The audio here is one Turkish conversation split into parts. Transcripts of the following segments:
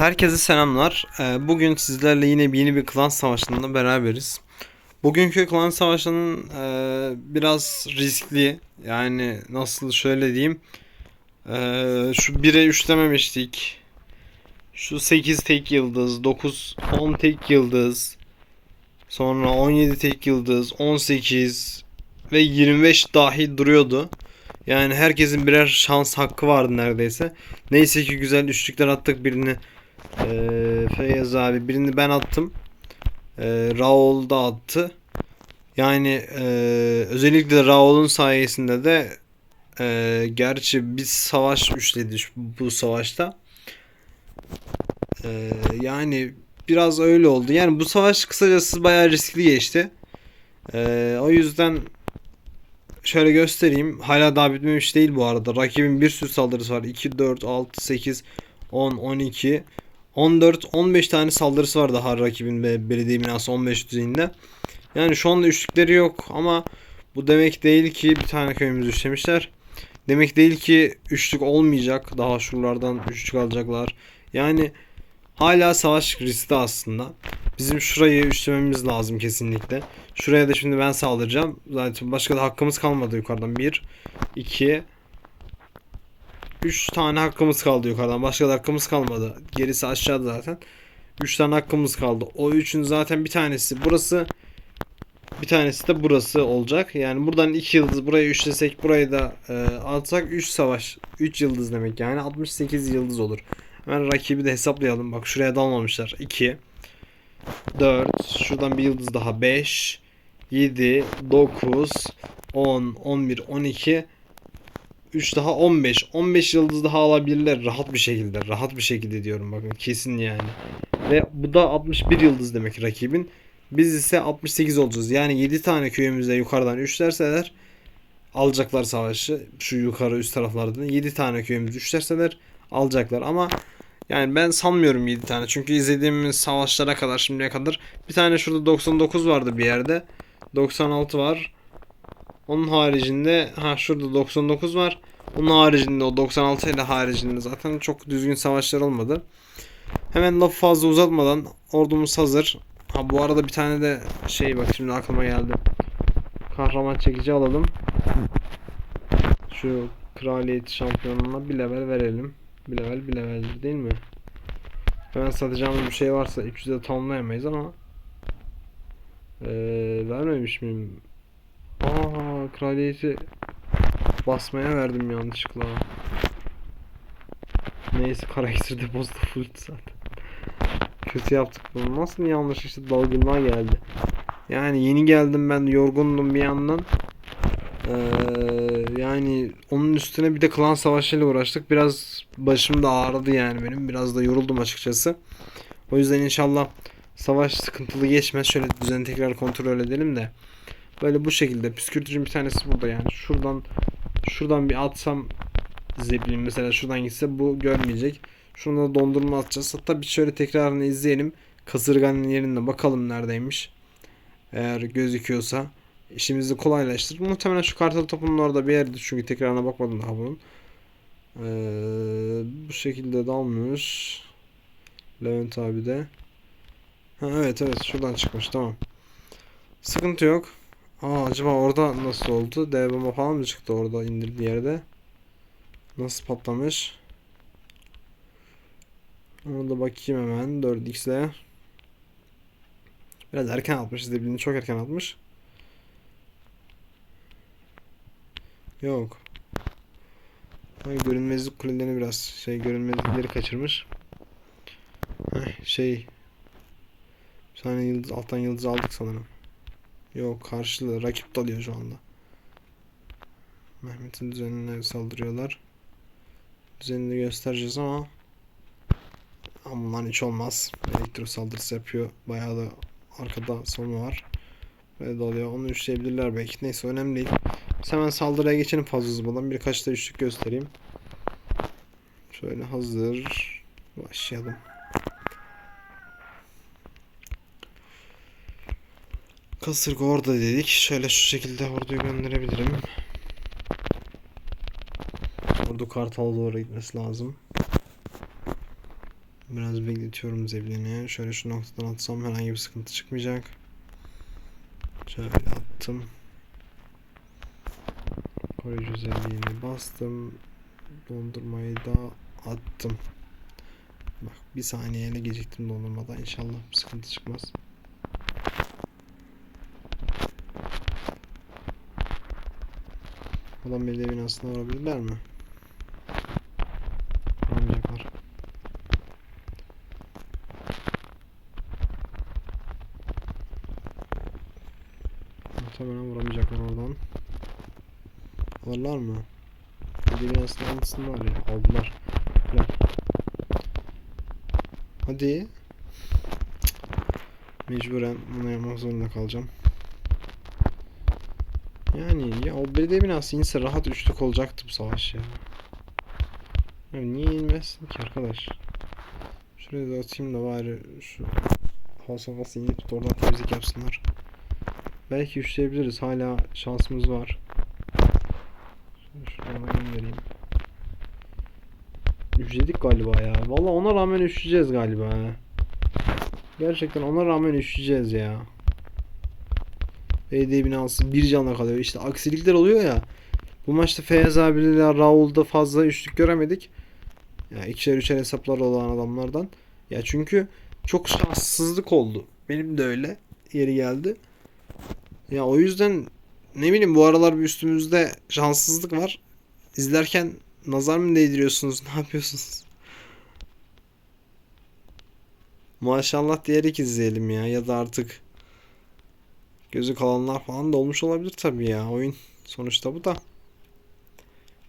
Herkese selamlar. Ee, Bugün sizlerle yine yeni bir klan savaşında beraberiz. Bugünkü klan savaşının e, biraz riskli. Yani nasıl şöyle diyeyim. Ee, Şu 1'e 3 dememiştik. Şu 8 tek yıldız, 9, 10 tek yıldız. Sonra 17 tek yıldız, 18 ve 25 dahi duruyordu. Yani herkesin birer şans hakkı vardı neredeyse. Neyse ki güzel üçlükler attık birini ee, Feyyaz abi birini ben attım. Ee, Raul da attı. Yani e, özellikle de Raul'un sayesinde de e, gerçi bir savaş üçledi şu- bu savaşta. Ee, yani biraz öyle oldu. Yani bu savaş kısacası bayağı riskli geçti. Ee, o yüzden şöyle göstereyim. Hala daha bitmemiş değil bu arada. Rakibin bir sürü saldırısı var. 2, 4, 6, 8, 10, 12, 14-15 tane saldırısı var daha rakibin be- belediye binası 15 düzeyinde. Yani şu anda üçlükleri yok ama bu demek değil ki bir tane köyümüzü üçlemişler. Demek değil ki üçlük olmayacak. Daha şuralardan üçlük alacaklar. Yani hala savaş riskli aslında. Bizim şurayı üçlememiz lazım kesinlikle. Şuraya da şimdi ben saldıracağım. Zaten başka da hakkımız kalmadı yukarıdan. 1, 2, 3 tane hakkımız kaldı yukarıdan. Başka da hakkımız kalmadı. Gerisi aşağıda zaten. 3 tane hakkımız kaldı. O üçün zaten bir tanesi burası. Bir tanesi de burası olacak. Yani buradan 2 yıldız buraya üçlesek burayı da e, atsak 3 savaş. 3 yıldız demek yani 68 yıldız olur. Hemen rakibi de hesaplayalım. Bak şuraya dalmamışlar. 2 4 Şuradan bir yıldız daha 5 7 9 10 11 12 3 daha 15. 15 yıldız daha alabilirler rahat bir şekilde. Rahat bir şekilde diyorum bakın kesin yani. Ve bu da 61 yıldız demek rakibin. Biz ise 68 olacağız. Yani 7 tane köyümüzde yukarıdan üçlerseler alacaklar savaşı. Şu yukarı üst taraflardan 7 tane köyümüz üçlerseler alacaklar ama yani ben sanmıyorum 7 tane. Çünkü izlediğimiz savaşlara kadar şimdiye kadar bir tane şurada 99 vardı bir yerde. 96 var. Onun haricinde ha şurada 99 var. Onun haricinde o 96 ile haricinde zaten çok düzgün savaşlar olmadı. Hemen lafı fazla uzatmadan ordumuz hazır. Ha bu arada bir tane de şey bak şimdi aklıma geldi. Kahraman çekici alalım. Şu kraliyet şampiyonuna bir level verelim. Bir level bir leveldir değil mi? Hemen satacağımız bir şey varsa 300'e tamamlayamayız ama ee, vermemiş miyim? Kraliyeti basmaya verdim yanlışlıkla. Neyse karakter depozito full zaten. Kötü yaptık bunu. Nasıl yanlış işte dalgınlığa geldi. Yani yeni geldim ben yorgundum bir yandan. Ee, yani onun üstüne bir de klan savaşıyla uğraştık. Biraz başım da ağrıdı yani benim. Biraz da yoruldum açıkçası. O yüzden inşallah savaş sıkıntılı geçmez. Şöyle düzeni tekrar kontrol edelim de. Böyle bu şekilde. Püskürtücün bir tanesi burada yani. Şuradan şuradan bir atsam Zeppelin mesela şuradan gitse bu görmeyecek. Şuna da dondurma atacağız. Hatta bir şöyle tekrarını izleyelim. Kasırganın yerine bakalım neredeymiş. Eğer gözüküyorsa işimizi kolaylaştırır. Muhtemelen şu kartal topunun orada bir yerde çünkü tekrarına bakmadım daha bunun. Ee, bu şekilde dalmış. Levent abi de. Ha, evet evet şuradan çıkmış tamam. Sıkıntı yok. Aa acaba orada nasıl oldu? Dev falan mı çıktı orada indirdiği yerde? Nasıl patlamış? Ona da bakayım hemen 4x'le. Biraz erken atmış. Zebrini çok erken atmış. Yok. Ay, görünmezlik kulelerini biraz şey görünmezlikleri kaçırmış. Heh, şey bir tane yıldız alttan yıldız aldık sanırım. Yok karşılığı rakip dalıyor şu anda. Mehmet'in düzenine saldırıyorlar. Düzenini göstereceğiz ama Aman hiç olmaz. Elektro saldırısı yapıyor. Bayağı da arkada sonu var. Böyle dalıyor. Onu üçleyebilirler belki. Neyse önemli değil. Hemen saldırıya geçelim fazla uzamadan. Birkaç da üçlük göstereyim. Şöyle hazır. Başlayalım. Kasırga orada dedik. Şöyle şu şekilde orduyu gönderebilirim. Ordu Kartal'a doğru gitmesi lazım. Biraz bekletiyorum zeblini. Şöyle şu noktadan atsam herhangi bir sıkıntı çıkmayacak. Şöyle attım. Koruyucu özelliğini bastım. Dondurmayı da attım. Bak bir saniyeyle geciktim dondurmada. İnşallah bir sıkıntı çıkmaz. Adam belediye binasına varabilirler mi? Varamayacaklar. Muhtemelen vuramayacaklar oradan. Alırlar mı? Belediye binasının altısında var ya. Aldılar. Güzel. Hadi. Mecburen bunu yapmak zorunda kalacağım. Yani ya o belediye binası inse rahat üçlük olacaktı bu savaş ya. ya niye inmesin ki arkadaş? Şuraya da atayım da bari şu House of Us'ı inip oradan temizlik yapsınlar. Belki üçleyebiliriz. Hala şansımız var. Şunu şuradan da göndereyim. Üçledik galiba ya. Valla ona rağmen üçleyeceğiz galiba. Gerçekten ona rağmen üçleyeceğiz ya. Belediye binası bir canla kalıyor. İşte aksilikler oluyor ya. Bu maçta Feyyaz abiyle Raul'da fazla üçlük göremedik. Ya ikişer üçer hesaplar olan adamlardan. Ya çünkü çok şanssızlık oldu. Benim de öyle. Yeri geldi. Ya o yüzden ne bileyim bu aralar bir üstümüzde şanssızlık var. İzlerken nazar mı değdiriyorsunuz? Ne yapıyorsunuz? Maşallah diyerek izleyelim ya. Ya da artık gözü kalanlar falan da olmuş olabilir tabii ya. Oyun sonuçta bu da.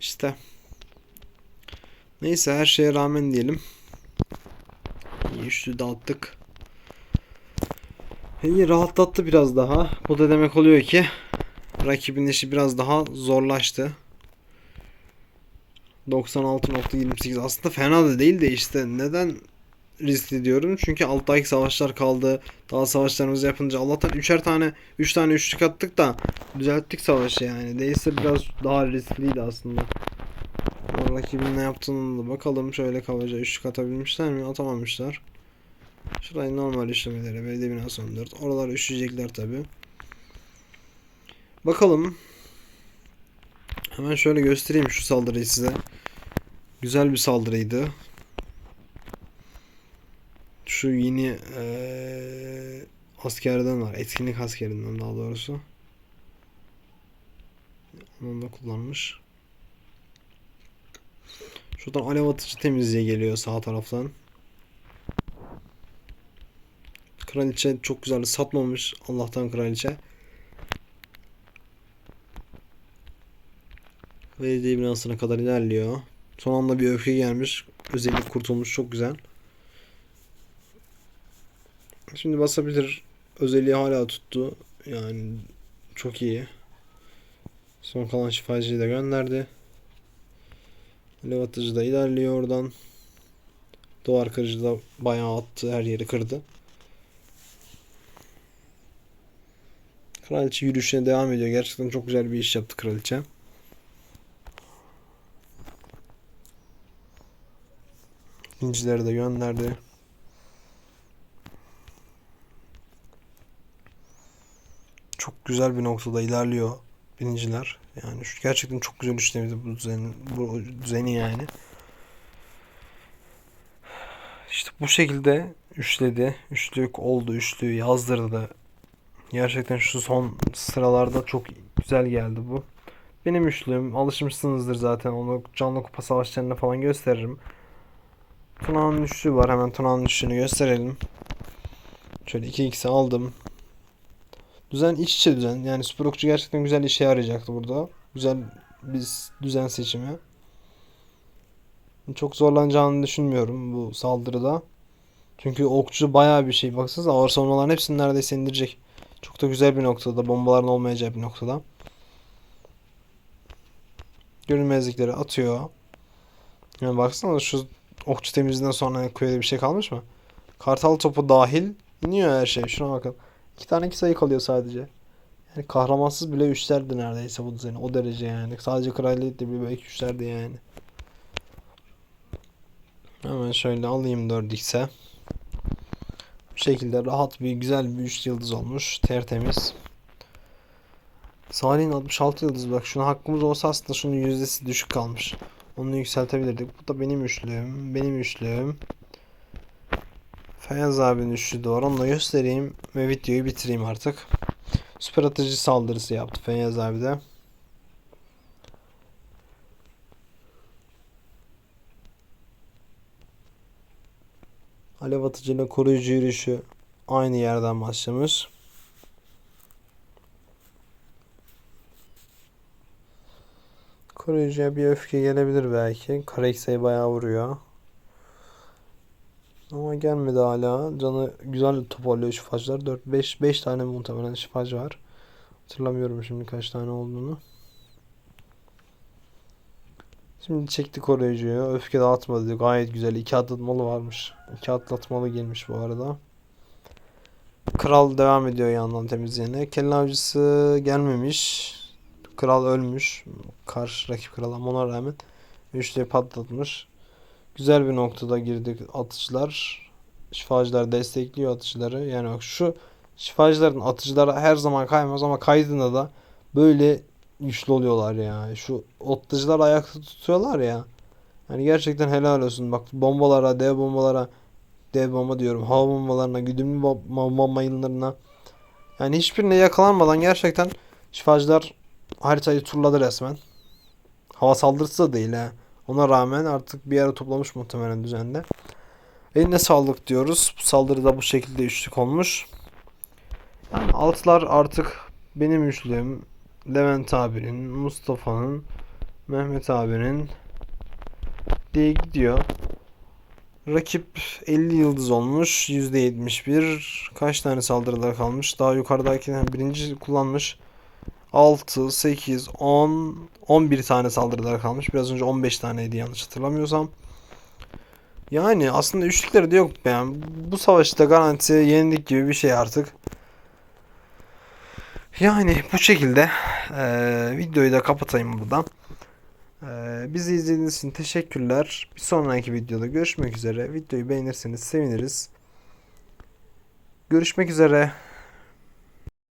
İşte. Neyse her şeye rağmen diyelim. İyi üçlü dağıttık. İyi rahatlattı biraz daha. Bu da demek oluyor ki rakibin işi biraz daha zorlaştı. 96.28 aslında fena da değil de işte neden riskli diyorum? Çünkü alttaki savaşlar kaldı. Daha savaşlarımızı yapınca Allah'tan üçer tane 3 üç tane üçlük attık da düzelttik savaşı yani. Değilse biraz daha riskliydi aslında. Ama Rakibin ne yaptığını da bakalım. Şöyle kabaca üçlük atabilmişler mi? Atamamışlar. Şurayı normal işlemeleri. Belediye binası 14. Oralar üşüyecekler tabi. Bakalım. Hemen şöyle göstereyim şu saldırıyı size. Güzel bir saldırıydı. Şu yeni eee, askerden var. Etkinlik askerinden daha doğrusu. Onu da kullanmış. Şuradan alev atıcı temizliğe geliyor sağ taraftan. Kraliçe çok güzel satmamış. Allah'tan kraliçe. Belediye binasına kadar ilerliyor. Son anda bir öfke gelmiş. Özellik kurtulmuş. Çok güzel. Şimdi basabilir. Özelliği hala tuttu. Yani çok iyi. Son kalan şifacıyı da gönderdi. Alev atıcı da ilerliyor oradan. Duvar kırıcı da bayağı attı. Her yeri kırdı. Kraliçe yürüyüşüne devam ediyor. Gerçekten çok güzel bir iş yaptı kraliçe. İncileri de gönderdi. Çok güzel bir noktada ilerliyor biniciler. Yani şu gerçekten çok güzel işlemedi bu düzeni, bu düzeni yani. İşte bu şekilde üçledi. Üçlük oldu. Üçlüğü yazdırdı. Gerçekten şu son sıralarda çok güzel geldi bu. Benim üçlüğüm. Alışmışsınızdır zaten. Onu canlı kupa savaşlarında falan gösteririm. Tuna'nın üçlüğü var. Hemen Tuna'nın üçlüğünü gösterelim. Şöyle 2x'i aldım. Düzen iç içe düzen. Yani süper okçu gerçekten güzel işe yarayacaktı burada. Güzel bir düzen seçimi. Çok zorlanacağını düşünmüyorum bu saldırıda. Çünkü okçu bayağı bir şey. Baksanıza ağır savunmaların hepsini neredeyse indirecek. Çok da güzel bir noktada. Bombaların olmayacağı bir noktada. Görünmezlikleri atıyor. Yani baksana şu okçu temizliğinden sonra köyde bir şey kalmış mı? Kartal topu dahil iniyor her şey. Şuna bakın. İki tane iki sayı kalıyor sadece. Yani kahramansız bile üçlerdi neredeyse bu düzeni. O derece yani. Sadece kraliyet de bile belki üçlerdi yani. Hemen şöyle alayım 4x'e. Bu şekilde rahat bir güzel bir 3 yıldız olmuş. Tertemiz. Salih'in 66 yıldız bak şuna hakkımız olsa aslında şunun yüzdesi düşük kalmış. Onu yükseltebilirdik. Bu da benim üçlüğüm. Benim üçlüğüm. Feyyaz abinin üçlü de var. Onu göstereyim ve videoyu bitireyim artık. Süper atıcı saldırısı yaptı Feyyaz abi de. Alev atıcıyla koruyucu yürüyüşü aynı yerden başlamış. Koruyucuya bir öfke gelebilir belki. Karekse'ye bayağı vuruyor. Gelmedi hala. Canı güzel toparlıyor şifacılar. 4 5 5 tane muhtemelen şifacı var. Hatırlamıyorum şimdi kaç tane olduğunu. Şimdi çekti koruyucuyu. Öfke dağıtmadı. Gayet güzel. İki atlatmalı varmış. İki atlatmalı gelmiş bu arada. Kral devam ediyor yandan temizliğine. Kelle avcısı gelmemiş. Kral ölmüş. Karşı rakip kral ama ona rağmen üçlüyü patlatmış. Güzel bir noktada girdik atıcılar. Şifacılar destekliyor atıcıları. Yani bak şu şifacıların atıcıları her zaman kaymaz ama kaydında da böyle güçlü oluyorlar ya. Şu atıcılar ayakta tutuyorlar ya. Yani gerçekten helal olsun. Bak bombalara, dev bombalara, dev bomba diyorum. Hava bombalarına, güdümlü bo- bomba mayınlarına. Yani hiçbirine yakalanmadan gerçekten şifacılar haritayı turladı resmen. Hava saldırısı da değil ha. Ona rağmen artık bir yere toplamış muhtemelen düzende. Eline sağlık diyoruz. Saldırı da bu şekilde üçlük olmuş. Yani altılar artık benim üçlüğüm. Levent abinin, Mustafa'nın, Mehmet abinin diye gidiyor. Rakip 50 yıldız olmuş. %71. Kaç tane saldırılar kalmış? Daha yukarıdaki birinci kullanmış. 6, 8, 10, 11 tane saldırılar kalmış. Biraz önce 15 taneydi yanlış hatırlamıyorsam. Yani aslında üçlükleri de yok. Yani bu savaşta garanti yenildik gibi bir şey artık. Yani bu şekilde eee, videoyu da kapatayım buradan. Eee, bizi izlediğiniz için teşekkürler. Bir sonraki videoda görüşmek üzere. Videoyu beğenirseniz seviniriz. Görüşmek üzere.